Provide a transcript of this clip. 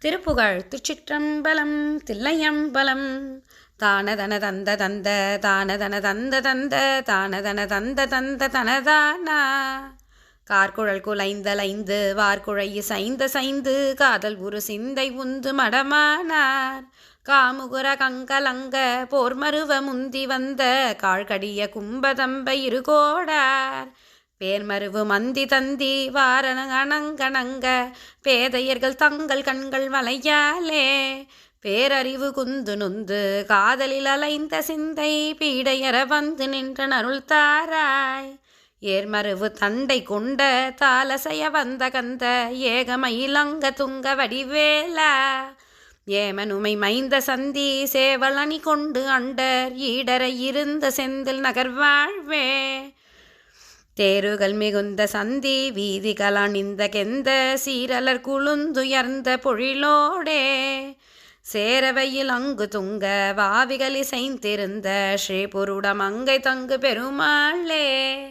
திருப்புகழ் திருச்சிற்றம்பலம் தில்லையம்பலம். தானதன தந்த தந்த தானதன தந்த தந்த தானதன தந்த தந்த தனதானா? கார்குழல் குலைந்தலைந்து வார்குழை சைந்த சைந்து காதல் குரு சிந்தை உந்து மடமானார். காமுகுர கங்கலங்க போர்மருவ முந்தி வந்த காழ்கடிய கும்பதம்ப இருகோடார். பேர்மருவு மந்தி தந்தி வாரண அணங்கணங்க பேதையர்கள் தங்கள் கண்கள் வளையாலே பேரறிவு குந்து நொந்து காதலில் அலைந்த சிந்தை பீடையற வந்து நின்ற நருள் தாராய். ஏர்மருவு தண்டை கொண்ட தாலசைய வந்த கந்த ஏகமயிலங்க துங்க வடிவேலா. ஏமனுமை மைந்த சந்தி சேவலணி கொண்டு அண்டர் ஈடர இருந்த செந்தில் நகர்வாழ்வே தேருகள் மிகுந்த சந்தி வீதிகள் அணிந்த கெந்த சீரலர் குழுந்துயர்ந்த பொழிலோடே. சேரவையில் அங்கு துங்க வாவிகள் இசைந்திருந்த ஸ்ரீபுருடம் அங்கை தங்கு பெருமாளே.